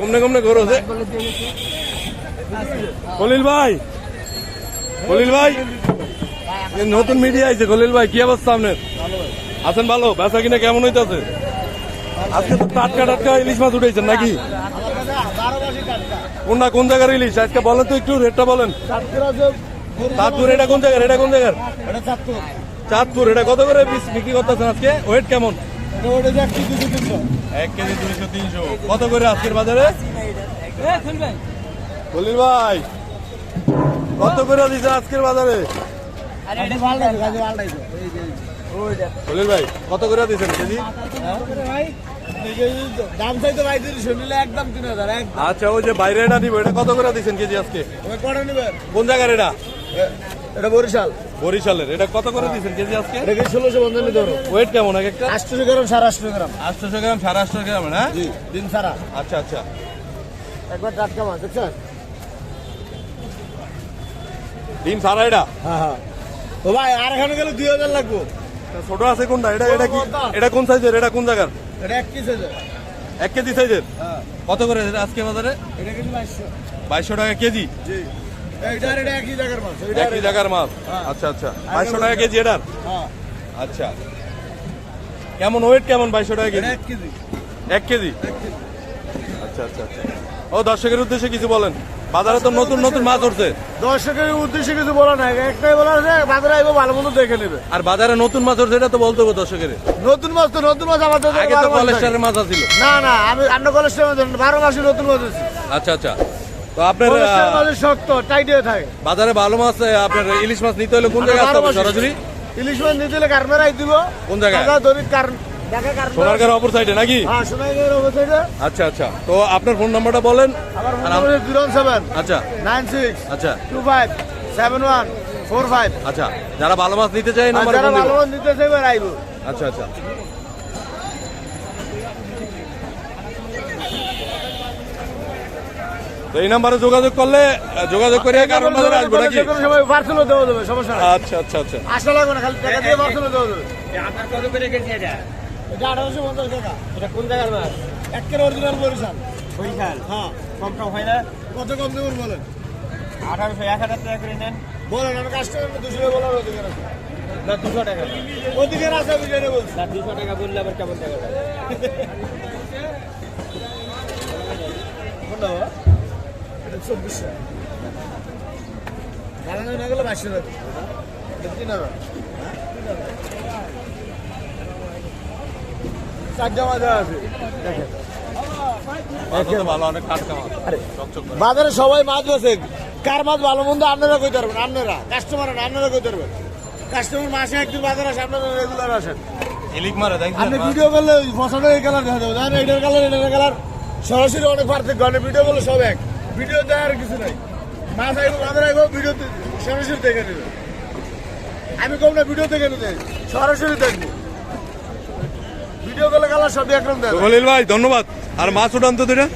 কমনে কমনে করো যে খলিল ভাই খলিল ভাই। নতুন মিডিয়া আইছে, খলিল ভাই, কি অবস্থা আপনার? আছেন ভালো? বেচা কিনা কেমন হইতাছে? আজকে তো টাটকা টাটকা ইলিশ মাছ উঠেছেন নাকি? কোনটা, কোন জায়গার ইলিশ? আজকে বলেন তো একটু রেটটা বলেন। চাঁদপুর, এটা কোন জায়গার, এটা কোন জায়গার? চাঁদপুর, এটা কত করে বিক্রি করতেছেন আজকে? ওয়েট কেমন? এক কেজি দুইশো তিনশো। কত করে আজকের বাজারে? খলিল ভাই কত করে দিচ্ছেন আজকের বাজারে? খলিল ভাই কত করে দিচ্ছেন কেজি? দাম চাইতে ভাই শুনিলে একদম তিন হাজার আচ্ছা ওই যে বাইরে এটা নিব এটা কত করে দিচ্ছেন কেজি আজকে? কোন জায়গার এটা? এটা বরিশাল। বরিশালের। এটা কত করে দিচ্ছেন কেজি আজকে? এটা ষোলোশো পঞ্চান্ন ধরো। ওয়েট কেমন এক একটা? আটশোশো গ্রাম সাড়ে আটশো গ্রাম। আটশোশো গ্রাম সাড়ে আটশো গ্রাম না? দিন সারা। আচ্ছা আচ্ছা। একবার টাটকা মাছ দেখছেন? ডিম সারা এটা? হ্যাঁ হ্যাঁ। ও ভাই আর এখানে গেলে দুই হাজার লাগবো। ছোট আছে কোনটা? এটা এটা কি? এটা কোন সাইজের? এটা কোন জায়গার? এটা এক পিস আছে এক কেজি সাইজের? হ্যাঁ। কত করে আজকে বাজারে? এটা কিন্তু বাইশশো। বাইশশো টাকা কেজি? জি। একই জায়গার মাছ মাছ হ্যাঁ। আচ্ছা আচ্ছা। বাইশশো টাকা কেজি এটার? হ্যাঁ। আচ্ছা। কেমন ওয়েট কেমন বাইশশো টাকা কেজি? এক কেজি। আচ্ছা আচ্ছা আচ্ছা। ও দর্শকের উদ্দেশ্যে কিছু বলেন। বাজারে তো নতুন নতুন মাছ উঠছে। দর্শকের উদ্দেশ্যে কিছু বলা নাই। একটাই বলা আছে বাজারে আইবো ভালো মতো দেখে নেবে। আর বাজারে নতুন মাছ উঠছে এটা তো বলতে হবে দর্শকের। নতুন মাছ তো নতুন মাছ আমাদের আগে তো কলেস্টারের মাছ আছিল। না না আমি অন্য কলেস্টার বারো মাসে নতুন মাছ আছে আচ্ছা আচ্ছা। তো আপনার শক্ত টাইট হয়ে থাকে। বাজারে ভালো মাছ আপনার ইলিশ মাছ নিতে হলে কোন জায়গায় আসতে হবে সরাসরি? ইলিশ মাছ নিতে হলে কারমেরাই দিব। কোন জায়গায়? টাকা দড়ি কার ঢাকা কারমেরা সোনারগাঁর অপর সাইডে নাকি? হ্যাঁ আচ্ছা আচ্ছা। তো আপনার ফোন নাম্বারটা বলেন। সেভেন আচ্ছা। নাইন সিক্স আচ্ছা। Two five seven one four five. আচ্ছা। যারা ভালো মাছ নিতে চায় নাম্বার যারা ভালো মাছ নিতে চাইবে আইব আচ্ছা আচ্ছা। তো এই নাম্বারে যোগাযোগ করলে যোগাযোগ করে কারণ বাজারে আসব নাকি? সময় পার্সেলও দেওয়া যাবে সমস্যা আচ্ছা আচ্ছা আচ্ছা। আসা লাগবে না খালি টাকা দিয়ে পার্সেলও দেওয়া যাবে। আপনার কত করে কেজি এটা? এটা আঠারোশো পঞ্চাশ টাকা। এটা কোন জায়গার মাছ একের অরিজিনাল বরিশাল। বরিশাল? হ্যাঁ। কম টম হয় না? কত কম দেবেন বলেন? আঠারোশো এক হাজার টাকা করে নেন। বলেন আমি কাস্টমার দুশো টাকা বলার অধিকার আছে। না দুশো টাকা। অধিকার আছে আমি বলছি। না দুশো টাকা বললে আবার কেমন? এটা চব্বিশশো। বাগানে না গেলে বাইশশো তিন হাজার। বাজারে সবাই মাছ বেছে কার মাছ ভালো মন্দ আপনারা কইতে পারবেন আপনারা কাস্টমার আপনারা কই পারবেন কাস্টমার মাসে একদিন বাজার আসে আপনারা রেগুলার আসেন। আপনি ভিডিও করলে এই কালার দেখা যাবে এটার কালার এটার কালার সরাসরি অনেক পার্থক্য ভিডিও করলে সব এক। ভিডিও দেওয়ার কিছু নাই। মাছ বাজার আইব ভিডিও সরাসরি দেখে নেবে। আমি কম না, ভিডিও দেখে নিতে সরাসরি দেখব। ভিডিও করলে কালার সব একরকম দেখ ভাই, ধন্যবাদ। আর মাছ উঠান তো দুইটা।